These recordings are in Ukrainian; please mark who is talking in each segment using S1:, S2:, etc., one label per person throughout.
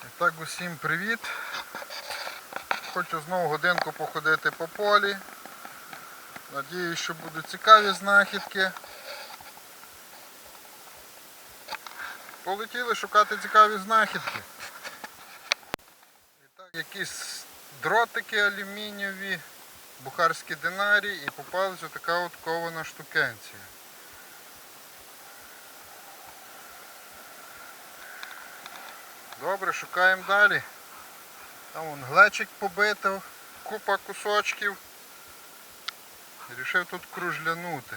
S1: Так, усім привіт. Хочу знову годинку походити по полі. Надіюсь, що будуть цікаві знахідки. Полетіли шукати цікаві знахідки. І так, якісь дротики алюмінієві, бухарські динарії і попалась отака от кована штукенція. Добре, шукаємо далі. Там вон глечик побитив, купа кусочків. Рішив тут кружлянути.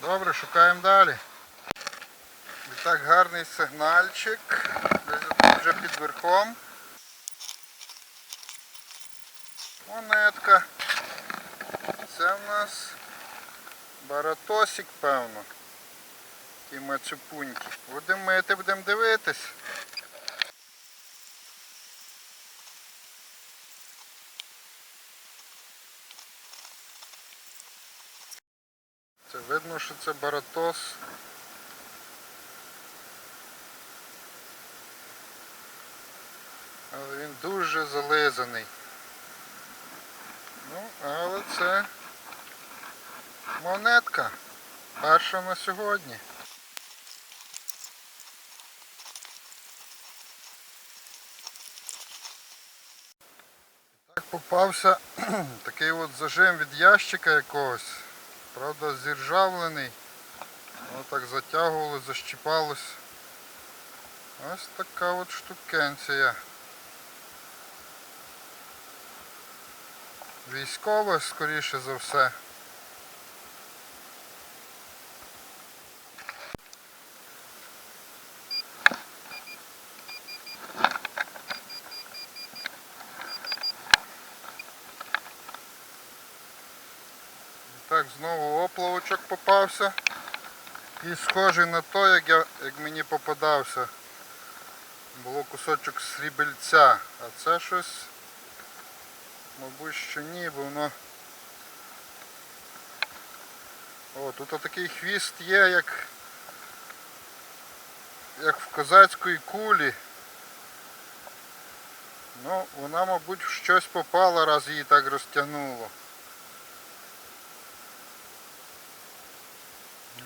S1: Добре, шукаємо далі. І так гарний сигнальчик. Десь тут вже під верхом. Монетка. Це в нас баратосик, певно. Ті мацюпуньки. Будемо мити, будемо дивитись. Це видно, що це баратос. Але він дуже зализаний. Ну, але це монетка. Перша на сьогодні. Так попався такий от зажим від ящика якогось. Правда, зіржавлений. Воно так затягувало, защіпалось. Ось така от штукенція. Військова, скоріше за все. Так, знову оплавочок попався. І схожий на той, як, я, як мені попадався. Було кусочок срібельця. А це щось, мабуть, що ні, бо воно... О, тут отакий хвіст є, як, як в козацької кулі. Ну, вона, мабуть, в щось попала, раз її так розтягнуло.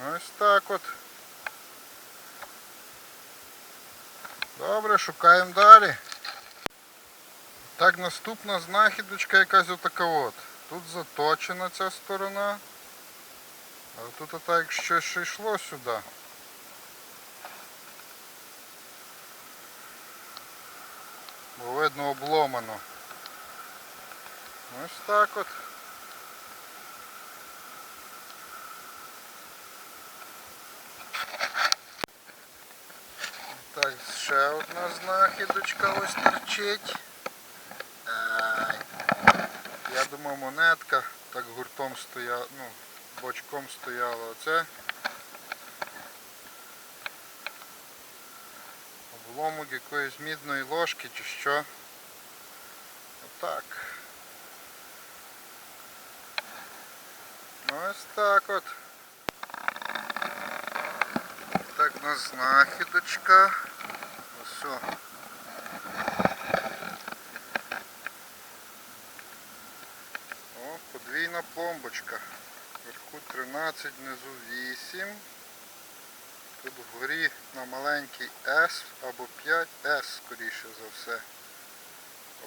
S1: Ось так от. Добре, шукаємо далі. Так, наступна знахідочка якась отака от. Тут заточена ця сторона. А тут отак щось ще йшло сюди. Бо видно обломано. Ось так от. Так, ще одна знахідочка ось торчить. Я думав монетка так гуртом стояла, ну, бочком стояла. Оце обломок якоїсь мідної ложки чи що. Отак. Ось так от. Так, у нас знахідочка. Ось. о. Подвійна пломбочка. Вверху 13, внизу 8. Тут вгорі на маленький S або 5S, скоріше за все.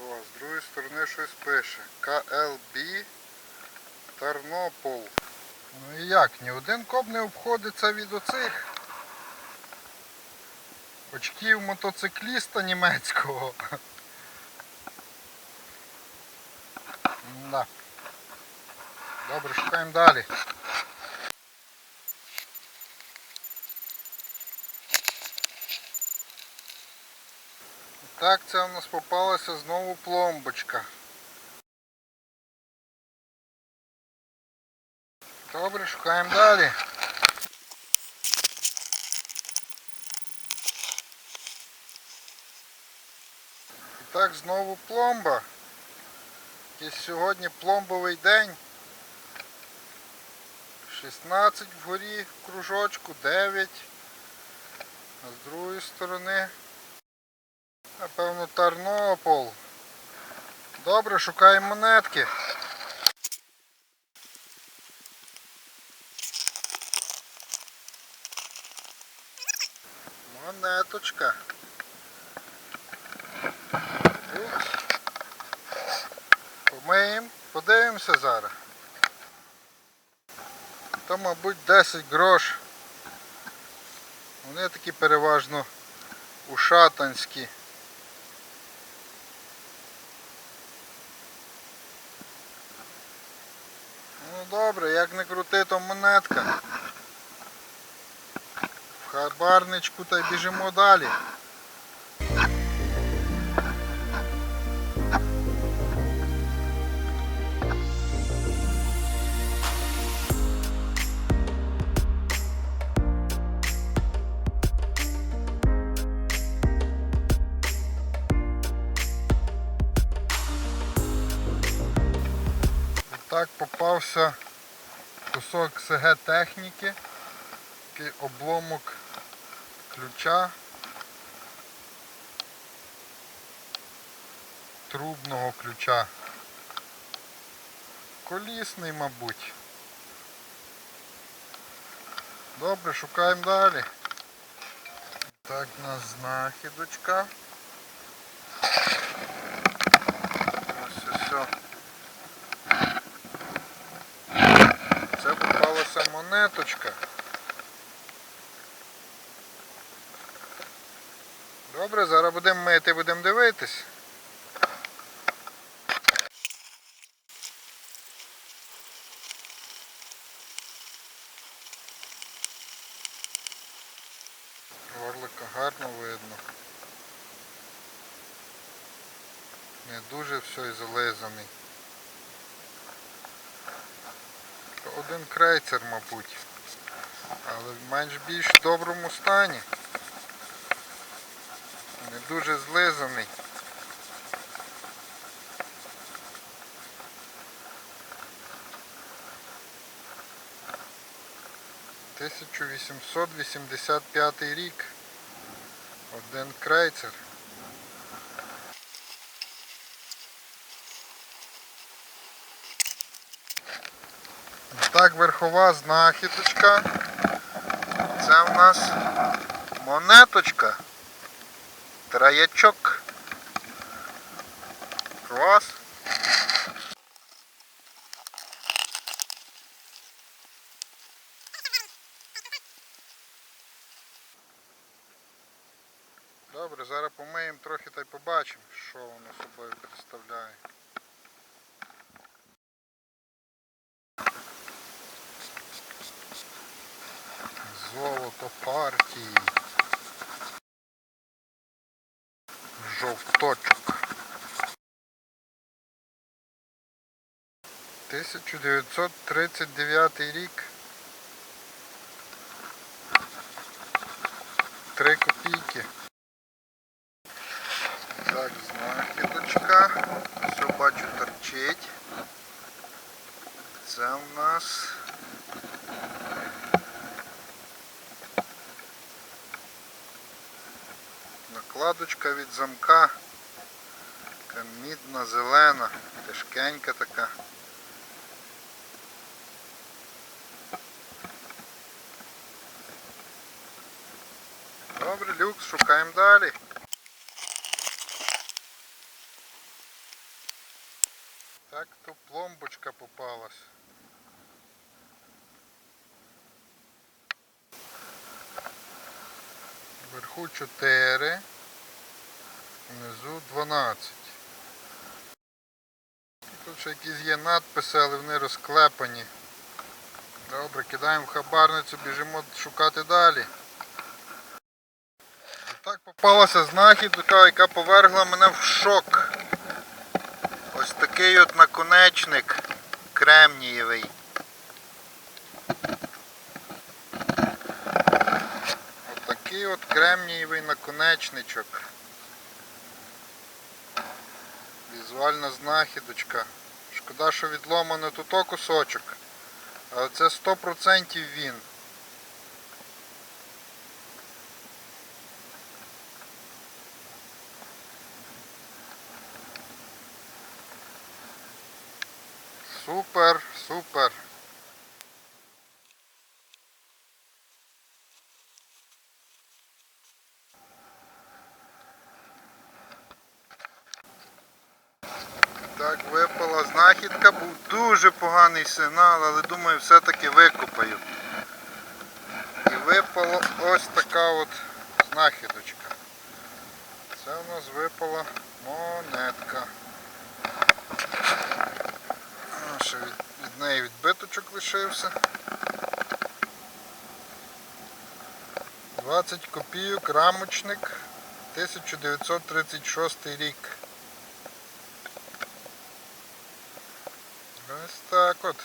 S1: О, з другої сторони щось пише. KLB Тарнопол. Ну і як, ні один коп не обходиться від оцих очків мотоцикліста німецького. Да. Добре, шукаємо далі. Так, це у нас попалася знову пломбочка. Добре, шукаємо далі. Так, знову пломба. І сьогодні пломбовий день. 16 вгорі кружочку, 9. А з другої сторони Напевно, Тарнопол. Добре, шукаємо монетки. Монеточка. Упс. Помиємо, подивимося зараз. То, мабуть, 10 грош. Вони такі переважно ушатанські. Ну добре, як не крути, то монетка. В хабарничку та й біжимо далі. Так попався кусок СГ техніки, такий обломок ключа трубного ключа. Колісний, мабуть. Добре, шукаємо далі. Так, у нас знахідочка. Ось все. Це попалася монеточка. Добре, зараз будемо мити, будемо дивитись. Орлика гарно видно. Не дуже все і зализаний. Один крейцер, мабуть. Але в менш більш доброму стані. Не дуже злизаний. Тисячу вісімсот вісімдесят п'ятий рік. Один крейцер. Так, верхова знахідочка. Це в нас монеточка. Траячок. Клас. Добре, зараз помиємо трохи та й побачимо, що воно собою представляє. Золото партії. Жовточок. 1939 рік. Три копійки. Так, знахідочка. Все бачу торчить. Це у нас накладочка від замка. Така мідна, зелена, тяжкенька така. Добре, люкс, шукаємо далі. Так то пломбочка попалась. Вверху 4, внизу 12. Тут ще якісь є надписи, але вони розклепані. Добре, кидаємо в хабарницю, біжимо шукати далі. І так попалася знахідка, яка повергла мене в шок. Ось такий от наконечник кремнієвий. Отакий от кремнієвий наконечничок. Візуальна знахідочка. Шкода, що відломано тут кусочок. Але це 100% він. Супер, супер. Так, випала знахідка, був дуже поганий сигнал, але думаю, все-таки викопаю. І випала ось така от знахідочка. Це у нас випала монетка. Ще від, від неї відбиточок лишився. 20 копійок, рамочник, 1936 рік. Ось так от.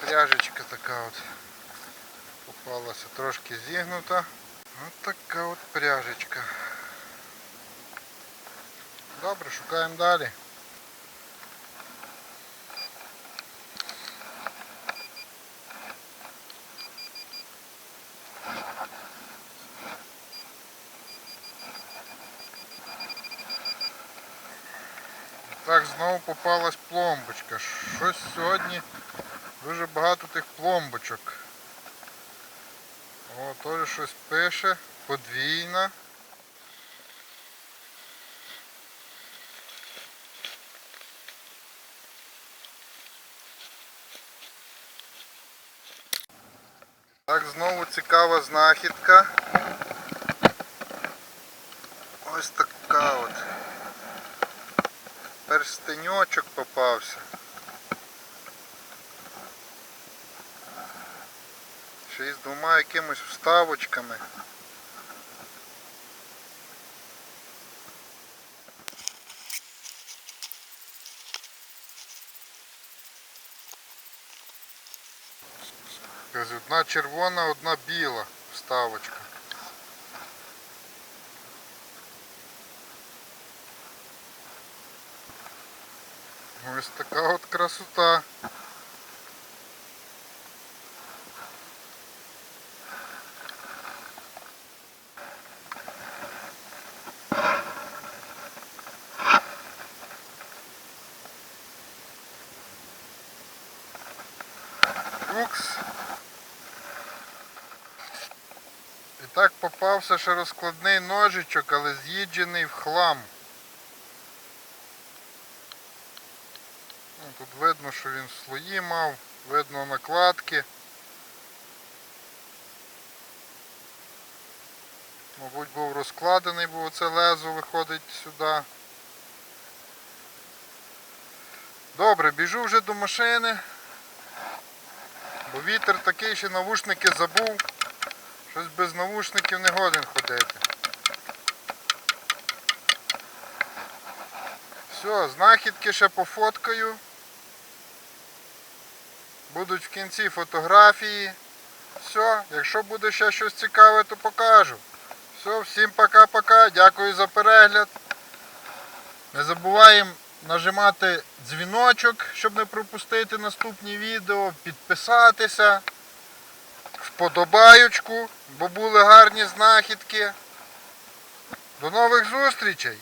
S1: Пряжечка така от попалася трошки зігнута. Ось така от пряжечка. Добре, шукаємо далі. Попалась пломбочка. Щось сьогодні дуже багато тих пломбочок. О, теж щось пише. Подвійна. Так, знову цікава знахідка. Ось така от. Перстеньочок попався. Ще й з двома якимись вставочками. Одна червона, одна біла вставочка. Ось така от красота. Укс. І так попався ще розкладний ножичок, але з'їджений в хлам. Ну, Тут видно, що він слої мав, видно накладки. Мабуть, був розкладений, бо оце лезо виходить сюди. Добре, біжу вже до машини. Бо вітер такий, що навушники забув. Щось без навушників не годен ходити. Все, знахідки ще пофоткаю. Будуть в кінці фотографії. Все, якщо буде ще щось цікаве, то покажу. Все, всім пока-пока. Дякую за перегляд. Не забуваємо нажимати дзвіночок, щоб не пропустити наступні відео, підписатися, вподобаючку, бо були гарні знахідки. До нових зустрічей!